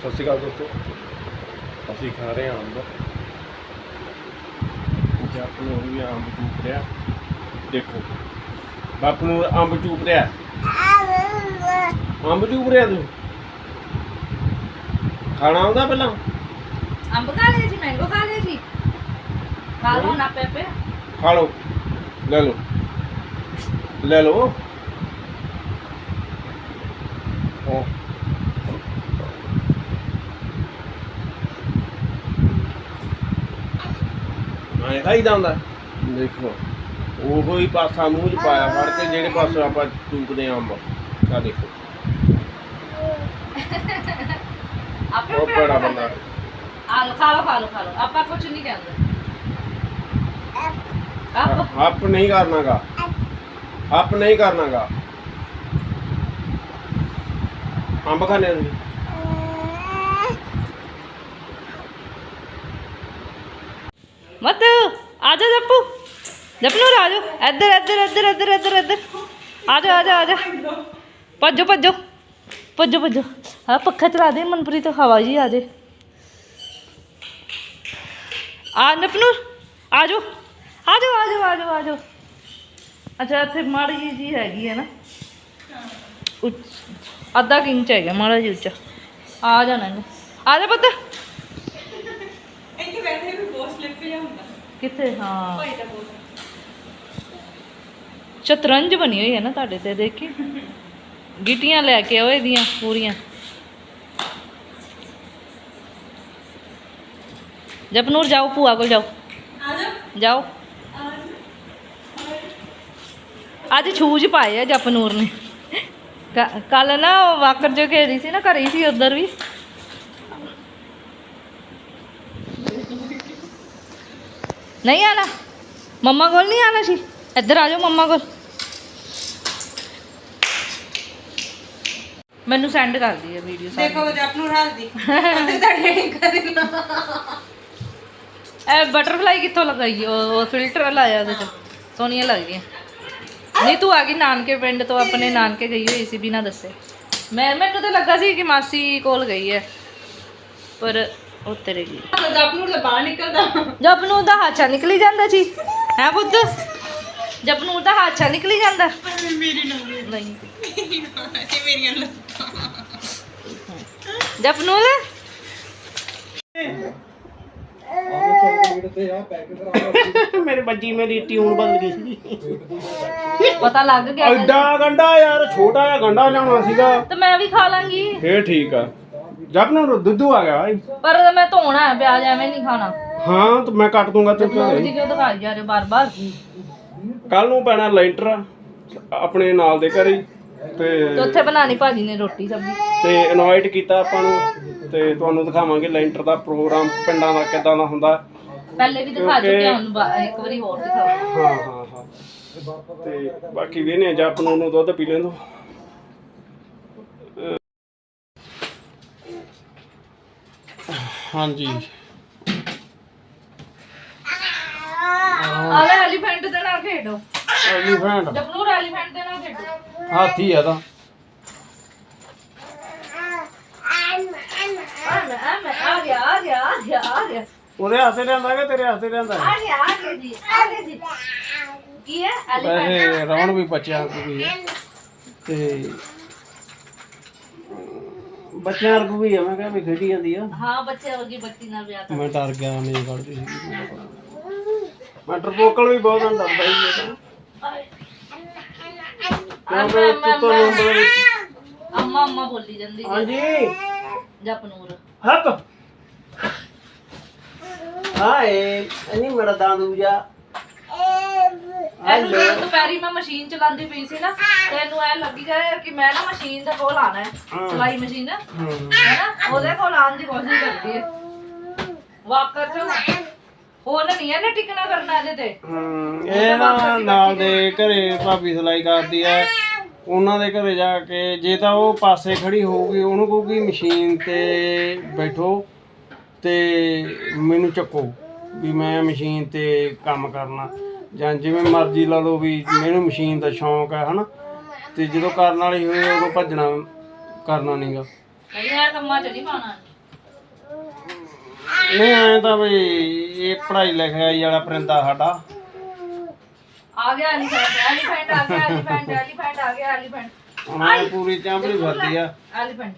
ਸਤਿ ਸ਼੍ਰੀ ਅਕਾਲ ਦੋਸਤੋ। ਅਸੀਂ ਖਾ ਰਹੇ ਹਾਂ ਅੰਬ। ਜੱਪ ਨੂੰ ਵੀ ਅੰਬ ਚੂਪ ਰਿਹਾ। ਦੇਖੋ ਬਾਪੂ ਨੂੰ ਅੰਬ ਚੂਪ ਰਿਹਾ? ਅੰਬ ਚੂਪ ਰਿਹਾ ਤੂੰ? ਖਾਣਾ ਆਉਂਦਾ ਪਹਿਲਾਂ? ਅੰਬ ਖਾ ਲਿਆ ਜੀ ਮੈਂਗੋ ਖਾ ਲਿਆ ਜੀ। ਖਾ ਲਓ ਨਾ ਪੇਪੇ ਖਾ ਲਓ। ਲੈ ਲਓ। ਲੈ ਲਓ। ਮੈਂ ਖਾਈਦਾ ਹੁੰਦਾ ਦੇਖੋ। ਉਹੋ ਹੀ ਪਾਸਾ ਮੂੰਹ 'ਚ ਪਾਇਆ ਫੜ ਕੇ ਜਿਹੜੇ ਪਾਸੇ ਆਪਾਂ ਚੂਪਦੇ ਆਂ ਅੰਬ। ਆ ਦੇਖੋ। ਆਪੇ ਉਹ ਬੜਾ ਬੰਦਾ। ਆ ਲਓ ਖਾ ਲਓ ਖਾ ਲਓ ਖਾ ਲਓ। ਆਪਾਂ ਕੁਝ ਨਹੀਂ ਕਹਿੰਦੇ। ਆਪ। ਹੱਪ ਨਹੀਂ ਕਰਨਾਗਾ। ਹੱਪ ਨਹੀਂ ਕਰਨਾਗਾ। ਅੰਬ ਖਾਣੇ ਤੁਸੀਂ? ਮਤ ਆ ਜਾ ਜੱਪੂ। ਜੱਪੂ ਆ ਜਾ ਇੱਧਰ ਇੱਧਰ ਇੱਧਰ ਇੱਧਰ ਇੱਧਰ ਇੱਧਰ। ਆ ਜਾ ਆ ਜਾ ਆ ਜਾ। ਭੱਜੋ ਭੱਜੋ। ਭੱਜੋ ਭੱਜੋ। ਹਾਂ ਪੱਖਾ ਚਲਾ ਦੇ, ਮਨਪ੍ਰੀਤ, ਹਵਾ ਜੀ ਆ ਜੇ। ਆ ਨਪਨੂ ਆ ਜਾਓ। ਆ ਜਾਓ ਆ ਜਾਓ ਆ ਜਾਓ ਆ ਜਾਓ। ਅੱਛਾ, ਇੱਥੇ ਮਾੜੀ ਜੀ ਜੀ ਹੈਗੀ ਹੈ ਨਾ। ਉੱਚ- ਅੱਧਾ ਕੁ ਇੰਚ ਹੈਗਾ, ਮਾੜਾ ਜੀ ਉੱਚਾ। ਆ ਜਾਣਾ ਇਹਨੇ। ਆ ਜਾ ਪੁੱਤ। ਇੱਥੇ ਬੈਠੇ ਵੀ ਬਹੁਤ ਸਲਿੱਪ ਜਿਹਾ ਹੁੰਦਾ ਕਿੱਥੇ? ਹਾਂ। ਭਾਈ ਦਾ ਬਹੁਤ ਸ਼ਤਰੰਜ ਬਣੀ ਹੋਈ ਹੈ ਨਾ ਤੁਹਾਡੇ ਤੇ ਦੇਖੀ? ਗਿੱਟੀਆਂ ਲੈ ਕੇ ਆਓ ਇਹਦੀਆਂ ਪੂਰੀਆਂ। ਜਪਨੂਰ ਜਾਓ ਭੂਆ ਕੋਲ ਜਾਓ। ਆ ਜਾ ਜਾਓ। ਅੱਜ ਛੂਜ ਪਾਏ ਆ ਜਪਨੂਰ ਨੇ। ਕੱਲ ਨਾ ਵਾਕਰ ਜੋ ਘੇਰੀ ਸੀ ਨਾ ਘਰੇ ਸੀ ਉਧਰ ਵੀ। ਨਹੀਂ ਆਣਾ। ਮੰਮਾ ਕੋਲ ਨਹੀਂ ਆਣਾ ਸੀ। ਇੱਧਰ ਆ ਜਾਓ ਮੰਮਾ ਕੋਲ। ਮੈਨੂੰ ਸੈਂਡ ਕਰ ਦੀ ਹੈ ਵੀਡੀਓ ਸਾਰੀ। ਦੇਖੋ ਜੱਪ ਨੂੰ ਅੰਦਰ ਤਾਂ ਨਹੀਂ ਕਰਨਾ ਇਹ ਬਟਰਫਲਾਈ ਕਿੱਥੋਂ ਲਗਾਈ ਉਹ ਉਹ ਫਿਲਟਰ ਲਾਇਆ ਉਹਦੇ ਚ। ਸੋਹਣੀਆਂ ਲੱਗਦੀਆਂ। ਨਹੀਂ ਤੂੰ ਆ ਗਈ ਨਾਨਕੇ ਪਿੰਡ ਤੋਂ। ਆਪਣੇ ਨਾਨਕੇ ਗਈ ਹੋਈ ਸੀ ਬਿਨਾਂ ਦੱਸੇ। ਮੈਂ ਮੈਨੂੰ ਤਾਂ ਲੱਗਾ ਸੀ ਕਿ ਮਾਸੀ ਕੋਲ ਗਈ ਹੈ ਪਰ ਉਹ ਤੇਰੇ ਗਈ ਜੱਪ ਨੂੰ ਤਾਂ ਬਾਹਰ ਨਿਕਲਦਾ। ਜਪਨੂਰ ਦਾ ਹਾਚਾ ਨਿਕਲੀ ਜਾਂਦਾ ਸੀ ਹੈ ਪੁੱਤ? ਜਪਨੂਰ ਦਾ ਹਾਚਾ ਨਿਕਲੀ ਜਾਂਦਾ। ਮੇਰੀ ਨਾ ਨਹੀਂ। ਇਹ ਮੇਰੀਆਂ ਲੱਤਾਂ ਜਪਨੂਰ ਮੇਰੇ ਬੱਜੀ ਮੇਰੀ ਟਿਊਨ ਬਦਲ ਗਈ ਸੀ ਪਤਾ ਲੱਗ ਗਿਆ। ਐਡਾ ਗੰਡਾ ਯਾਰ ਛੋਟਾ ਜਿਹਾ ਗੰਡਾ ਲਿਆਉਣਾ ਸੀਗਾ। ਤੇ ਮੈਂ ਵੀ ਖਾ ਲਾਂਗੀ। ਫੇਰ ਠੀਕ ਆ। ਜਦ ਨੂੰ ਦੁੱਧੂ ਆ ਗਿਆ ਓਏ। ਪਰ ਮੈਂ ਧੋਣਾ ਹੈ ਪਿਆਜ਼ ਐਵੇਂ ਨਹੀਂ ਖਾਣਾ। ਹਾਂ ਤੇ ਮੈਂ ਕੱਟ ਦੂੰਗਾ ਤੇ ਕਿਉਂ ਦਿਖਾਈ ਜਾ ਰਹੇ ਬਾਰ-ਬਾਰ। ਕੱਲ ਨੂੰ ਪੈਣਾ ਲੈਂਟਰ ਆਪਣੇ ਨਾਲ ਦੇ ਘਰੇ ਹੀ ਤੇ ਤੇ ਉੱਥੇ ਬਣਾਣੀ ਭਾਜੀ ਨੇ ਰੋਟੀ ਸਬਜ਼ੀ। ਤੇ ਇਨਵਾਈਟ ਕੀਤਾ ਆਪਾਂ ਨੂੰ ਤੇ ਤੁਹਾਨੂੰ ਦਿਖਾਵਾਂਗੇ ਲੈਂਟਰ ਦਾ ਪ੍ਰੋਗਰਾਮ ਪਿੰਡਾਂ ਦਾ ਕਿੱਦਾਂ ਦਾ ਹੁੰਦਾ। ਪਹਿਲੇ ਵੀ ਦਿਖਾ ਚੁੱਕੇ ਹਾਂ, ਹੁਣ ਬਾ- ਇੱਕ ਵਾਰੀ ਹੋਰ ਦਿਖਾਓ। ਹਾਂ ਹਾਂ ਹਾਂ। ਤੇ ਬਾਕੀ ਵੇਨੇ ਜਪ ਨੂੰ ਉਹਨੂੰ ਦੁੱਧ ਪੀ ਲੈਂਦੋ ਹਾਂਜੀ। ਆਲੇ ਐਲੀਫੈਂਟ ਦੇ ਨਾਲ ਖੇਡੋ। ਐਲੀਫੈਂਟ। ਜਪਨੂਰ ਐਲੀਫੈਂਟ ਦੇ ਨਾਲ ਖੇਡੋ। ਹਾਥੀ ਆ ਤਾਂ। ਆ ਮੈਂ ਆ ਮੈਂ ਆ ਗਿਆ ਆ ਗਿਆ ਆ ਗਿਆ ਆ ਗਿਆ। ਉਹਦੇ ਹੱਥੇ ਰਹਿੰਦਾ ਕਿ ਤੇਰੇ ਹੱਥੇ ਰਹਿੰਦਾ ਆ ਗਿਆ ਆ ਗਿਆ ਜੀ ਆ ਗਿਆ ਜੀ। ਕੀ ਹੈ? ਐਲੀਫੈਂਟ। ਵੈਸੇ ਰੌਣ ਵੀ ਬੱਚਿਆਂ ਹੈ ਤੇ ਬੱਚਿਆਂ ਵਰਗੂ ਵੀ ਆ ਮੈਂ ਕਿਹਾ ਵੀ ਖੇਡੀ ਜਾਂਦੀ ਆ। ਹਾਂ ਬੱਚੇ ਵਰਗੀ ਬੱਚੀ ਨਾਲ ਵਿਆਹ ਕਰ ਮੈਂ ਡਰ ਗਿਆ ਨਹੀਂ ਕੱਢਦੀ ਸੀ ਮੈਂ ਟਰਪੋਕਲ ਵੀ ਬਹੁਤ ਡਰਦਾ ਸੀ ਇਹ ਤਾਂ। ਕਿਉਂਕਿ ਤੂੰ ਤੋਂ ਨੰਬਰ ਵਿੱਚ? ਅੰਮਾ ਅੰਮਾ ਬੋਲੀ ਜਾਂਦੀ ਜੀ ਹਾਂਜੀ। ਜਪਨੂਰ ਹੱਕ। ਹਾਏ ਅਨੀ ਮੇਰਾ ਦਾਦੂ ਜਾ ਇਹਨੂੰ ਜਦੋਂ ਦੁਪਹਿਰੀ ਮੈਂ ਮਸ਼ੀਨ ਚਲਾਉਂਦੀ ਪਈ ਸੀ ਨਾ ਤੇ ਇਹਨੂੰ ਐ ਲੱਗੀ ਜਾਏ ਕਿ ਮੈਂ ਨਾ ਮਸ਼ੀਨ ਦੇ ਕੋਲ ਆਣਾ ਹੈ ਸਲਾਈ ਮਸ਼ੀਨ। ਹੈ। ਨਾ? ਉਹਦੇ ਕੋਲ ਆਉਣ ਦੀ ਕੋਸ਼ਿਸ਼ ਕਰਦੀ ਹੈ। ਵਾਕਰ ਚ ਹੋਰ ਨਹੀਂ ਇਹਨੇ ਟਿਕਣਾ ਕਰਨਾ ਇਹਦੇ ਤੇ। ਹਮ, ਇਹ ਨਾ ਨਾਲ ਦੇ ਘਰੇ ਭਾਬੀ ਸਲਾਈ ਕਰਦੀ ਐ ਉਹਨਾਂ ਦੇ ਘਰੇ ਜਾ ਕੇ ਜੇ ਤਾਂ ਉਹ ਪਾਸੇ ਖੜੀ ਹੋਊਗੀ ਉਹਨੂੰ ਕਹੂਗੀ ਮਸ਼ੀਨ ਤੇ ਬੈਠੋ ਤੇ ਮੈਨੂੰ ਚੱਕੋ ਵੀ ਮੈਂ ਮਸ਼ੀਨ ਤੇ ਕੰਮ ਕਰਨਾ। ਜਾਂ ਜਿਵੇਂ ਮਰਜ਼ੀ ਲਾ ਲਓ ਵੀ ਮੈਨੂੰ ਮਸ਼ੀਨ ਦਾ ਸ਼ੌਂਕ ਹੈ ਹਨਾ? ਤੇ ਜਦੋਂ ਕਰਨ ਵਾਲੀ ਹੋਏ ਉਦੋਂ ਭੱਜਣਾ ਕਰਨਾ ਨਹੀਂਗਾ। ਨਹੀਂ ਇਹ ਕੰਮਾਂ ਚ ਨਹੀਂ ਪਾਉਣਾ। ਨਹੀਂ ਐ ਤਾਂ ਬਈ ਇਹ ਪੜ੍ਹਾਈ ਲਿਖਾਈ ਵਾਲਾ ਪਰਿੰਦਾ ਸਾਡਾ। ਆ ਗਿਆ ਐਲੀਫੈਂਟ ਐਲੀਫੈਂਟ ਆ ਗਿਆ ਐਲੀਫੈਂਟ ਐਲੀਫੈਂਟ ਆ ਗਿਆ ਐਲੀਫੈਂਟ। ਇਹ ਪੂਰੀ ਚਾਂਬੜੀ ਫਿਰਦੀ ਆ। ਐਲੀਫੈਂਟ।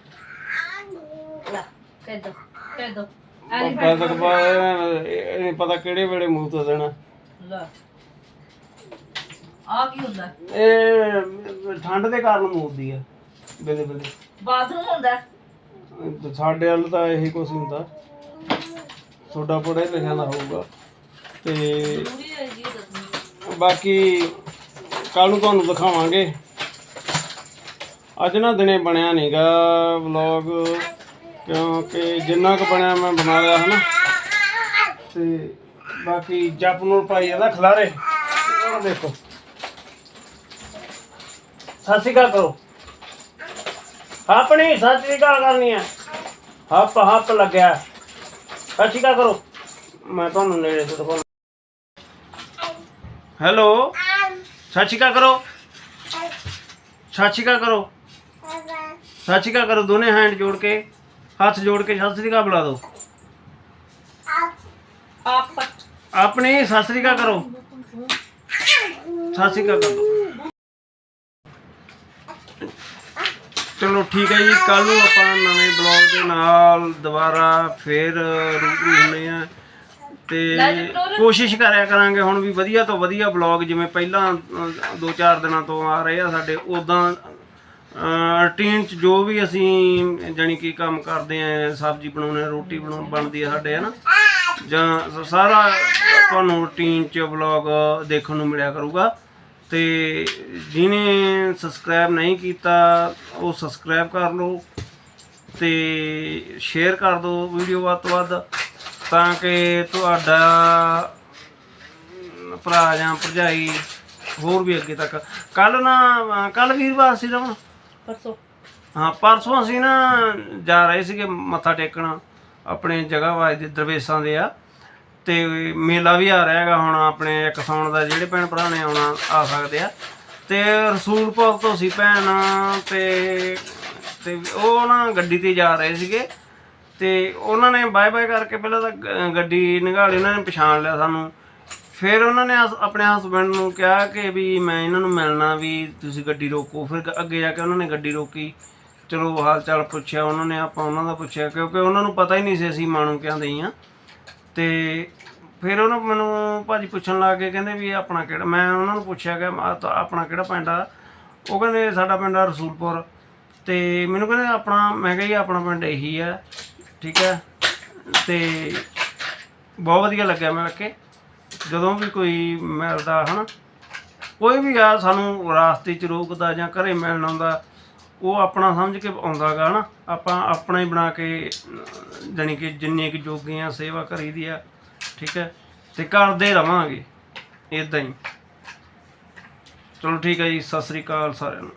ਲਾ ਕਹਿ ਦੋ ਕਹਿ ਦੋ। ਨਹੀਂ ਪਤਾ ਕਿਹੜੇ ਵੇਲੇ ਮੂੰਹ ਤੋਂ ਦੇਣਾ। ਲਾ। ਆ ਕੀ ਹੁੰਦਾ? ਇਹ ਠੰਡ ਦੇ ਕਾਰਨ ਮੂਰਦੀ ਆ ਬਿਲੇ ਬਿਲੇ ਬਾਥਰੂਮ ਹੁੰਦਾ? ਤੇ ਸਾਡੇ ਵੱਲ ਤਾਂ ਇਹੀ ਕੁਛ ਹੁੰਦਾ। ਤੁਹਾਡਾ ਪੜ੍ਹਿਆ ਲਿਖਿਆ ਦਾ ਹੋਊਗਾ। ਤੇ ਪੂਰੀ ਹੈ ਜੀ ਦੱਸਣੀ। ਬਾਕੀ ਕੱਲ ਨੂੰ ਤੁਹਾਨੂੰ ਦਿਖਾਵਾਂਗੇ। ਅੱਜ ਨਾ ਦਿਨੇ ਬਣਿਆ ਨਹੀਂਗਾ ਵਲੌਗ ਕਿਉਂਕਿ ਜਿੰਨਾ ਕੁ ਬਣਿਆ ਮੈਂ ਬਣਾ ਲਿਆ ਹਨਾ। ਤੇ ਬਾਕੀ ਜਪ ਨੂੰ ਪਾਈ ਇਹਦਾ ਖਲਾਰੇ ਆਹ ਦੇਖੋ। ਸਤਿ ਸ਼੍ਰੀ ਅਕਾਲ ਕਰੋ। ਆਪਣੀ ਸਤਿ ਸ਼੍ਰੀ ਅਕਾਲ ਕਰਨੀ ਹੈ। ਹੱਪ ਹੱਪ ਲੱਗਿਆ। ਸਤਿ ਸ਼੍ਰੀ ਅਕਾਲ ਕਰੋ। ਮੈਂ ਤੁਹਾਨੂੰ ਨੇੜੇ ਤੋਂ ਦਿਖਾਉਣਾ। ਹੈਲੋ। ਸਤਿ ਸ਼੍ਰੀ ਅਕਾਲ ਕਰੋ। ਸਤਿ ਸ਼੍ਰੀ ਅਕਾਲ ਕਰੋ। ਸਤਿ ਸ਼੍ਰੀ ਅਕਾਲ ਕਰੋ ਦੋਨੇ ਹੈਂਡ ਜੋੜ ਕੇ। ਹੱਥ ਜੋੜ ਕੇ ਸਤਿ ਸ਼੍ਰੀ ਅਕਾਲ ਬੁਲਾ ਦਿਓ। ਆਪ। ਆਪਣੇ ਸਤਿ ਸ਼੍ਰੀ ਅਕਾਲ ਕਰੋ। ਸਤਿ ਸ਼੍ਰੀ ਅਕਾਲ ਕਰੋ। ਚਲੋ ਠੀਕ ਹੈ ਜੀ ਕੱਲ ਨੂੰ ਆਪਾਂ ਨਵੇਂ ਬਲੌਗ ਦੇ ਨਾਲ ਦੁਬਾਰਾ ਫੇਰ ਰੂਬਰੂ ਹੁੰਦੇ ਆ ਤੇ ਕੋਸ਼ਿਸ਼ ਕਰਿਆ ਕਰਾਂਗੇ ਹੁਣ ਵੀ ਵਧੀਆ ਤੋਂ ਵਧੀਆ ਬਲੌਗ ਜਿਵੇਂ ਪਹਿਲਾਂ ਅ, ਦੋ ਚਾਰ ਦਿਨਾਂ ਤੋਂ ਆ ਰਹੇ ਆ ਸਾਡੇ ਉਦਾਂ ਰੂਟੀਨ ਚ ਜੋ ਵੀ ਅਸੀਂ ਜਾਣੀ ਕਿ ਕੰਮ ਕਰਦੇ ਆ ਸਬਜ਼ੀ ਬਣਾਉਣੇ ਰੋਟੀ ਬਣਾਉਣ ਬਣਦੀ ਆ ਸਾਡੇ ਹਨਾ? ਜਾਂ ਸਾਰਾ ਤੁਹਾਨੂੰ ਰੂਟੀਨ ਚ ਵਲੌਗ ਦੇਖਣ ਨੂੰ ਮਿਲਿਆ ਕਰੂਗਾ। ਤੇ ਜਿਹਨੇ ਸਬਸਕ੍ਰਾਈਬ ਨਹੀਂ ਕੀਤਾ ਉਹ ਸਬਸਕ੍ਰਾਈਬ ਕਰ ਲਓ ਤੇ ਸ਼ੇਅਰ ਕਰ ਦਿਓ ਵੀਡੀਓ ਵੱਧ ਤੋਂ ਵੱਧ ਤਾਂ ਕਿ ਤੁਹਾਡਾ ਭਰਾ ਜਾਂ ਭਰਜਾਈ ਹੋਰ ਵੀ ਅੱਗੇ ਤੱਕ। ਕੱਲ ਨਾ ਕੱਲ ਵੀਰਵਾਰ ਸੀ ਰਮਨ ਪਰਸੋ। ਹਾਂ ਪਰਸੋਂ ਅਸੀਂ ਨਾ ਜਾ ਰਹੇ ਸੀਗੇ ਮੱਥਾ ਟੇਕਣ ਆਪਣੇ ਜਗ੍ਹਾ ਵਾਜ ਦੇ ਦਰਵੇਸ਼ਾਂ ਦੇ ਆ। ਤੇ ਮੇਲਾ ਵੀ ਆ ਰਿਹਾ ਹੈਗਾ ਹੁਣ ਆਪਣੇ ਇੱਕ ਸੌਣ ਦਾ, ਜਿਹੜੇ ਭੈਣ ਭਰਾ ਨੇ ਆਉਣਾ, ਆ ਸਕਦੇ ਆ। ਤੇ ਰਸੂਲਪੁਰ ਤੋਂ ਸੀ ਭੈਣ ਤੇ ਤੇ ਉਹ ਨਾ ਗੱਡੀ ਤੇ ਜਾ ਰਹੇ ਸੀਗੇ। ਤੇ ਉਹਨਾਂ ਨੇ ਬਾਏ ਬਾਏ ਕਰਕੇ ਪਹਿਲਾਂ ਤਾਂ ਗੱਡੀ ਨਿਗਾਲੀ ਉਹਨਾਂ ਨੇ ਪਛਾਣ ਲਿਆ ਸਾਨੂੰ। ਫਿਰ ਉਹਨਾਂ ਨੇ ਹਸ- ਆਪਣੇ ਹਸਬੰਡ ਨੂੰ ਕਿਹਾ ਕਿ ਵੀ ਮੈਂ ਇਹਨਾਂ ਨੂੰ ਮਿਲਣਾ ਵੀ ਤੁਸੀਂ ਗੱਡੀ ਰੋਕੋ। ਫਿਰ ਅੱਗੇ ਜਾ ਕੇ ਉਹਨਾਂ ਨੇ ਗੱਡੀ ਰੋਕੀ। ਚਲੋ ਹਾਲ ਚਾਲ ਪੁੱਛਿਆ, ਉਹਨਾਂ ਨੇ ਆਪਾਂ ਉਹਨਾਂ ਦਾ ਪੁੱਛਿਆ, ਕਿਉਂਕਿ ਉਹਨਾਂ ਨੂੰ ਪਤਾ ਹੀ ਨਹੀਂ ਸੀ ਅਸੀਂ ਮਾਣੂ ਕਹਿੰਦੇ ਹੀ ਆ। ਤੇ ਫਿਰ ਉਹਨੂੰ ਮੈਨੂੰ ਭਾਜੀ ਪੁੱਛਣ ਲੱਗ ਗਏ, ਕਹਿੰਦੇ ਵੀ ਇਹ ਆਪਣਾ ਕਿਹੜਾ, ਮੈਂ ਉਹਨਾਂ ਨੂੰ ਪੁੱਛਿਆ ਕਿ ਆ ਤਾਂ ਆਪਣਾ ਕਿਹੜਾ ਪਿੰਡ ਆ। ਉਹ ਕਹਿੰਦੇ ਸਾਡਾ ਪਿੰਡ ਆ ਰਸੂਲਪੁਰ। ਤੇ ਮੈਨੂੰ ਕਹਿੰਦੇ ਆਪਣਾ, ਮੈਂ ਕਿਹਾ ਜੀ ਆਪਣਾ ਪਿੰਡ ਇਹੀ ਆ, ਠੀਕ ਹੈ ਤੇ ਬਹੁਤ ਵਧੀਆ ਲੱਗਿਆ ਮਿਲ ਕੇ। ਜਦੋਂ ਵੀ ਕੋਈ ਮਿਲਦਾ ਹਨਾ, ਕੋਈ ਵੀ ਆ ਸਾਨੂੰ ਰਾਸਤੇ 'ਚ ਰੋਕਦਾ ਜਾਂ ਘਰੇ ਮਿਲਣ ਆਉਂਦਾ ਉਹ ਆਪਣਾ ਸਮਝ ਕੇ ਆਉਂਦਾਗਾ ਹਨਾ ਆਪਾਂ ਆਪਣਾ ਹੀ ਬਣਾ ਕੇ ਅਹ, ਜਾਣੀ ਕਿ ਜਿੰਨੇ ਕਿ ਜੋਗੇ ਆ ਸੇਵਾ ਕਰੀਦੀ ਆ ਠੀਕ ਹੈ? ਤੇ ਕਰਦੇ ਰਵਾਂਗੇ ਇਦਾਂ ਹੀ। ਚਲੋ ਠੀਕ ਹੈ ਜੀ ਸਤਿ ਸ੍ਰੀ ਅਕਾਲ ਸਾਰਿਆਂ ਨੂੰ।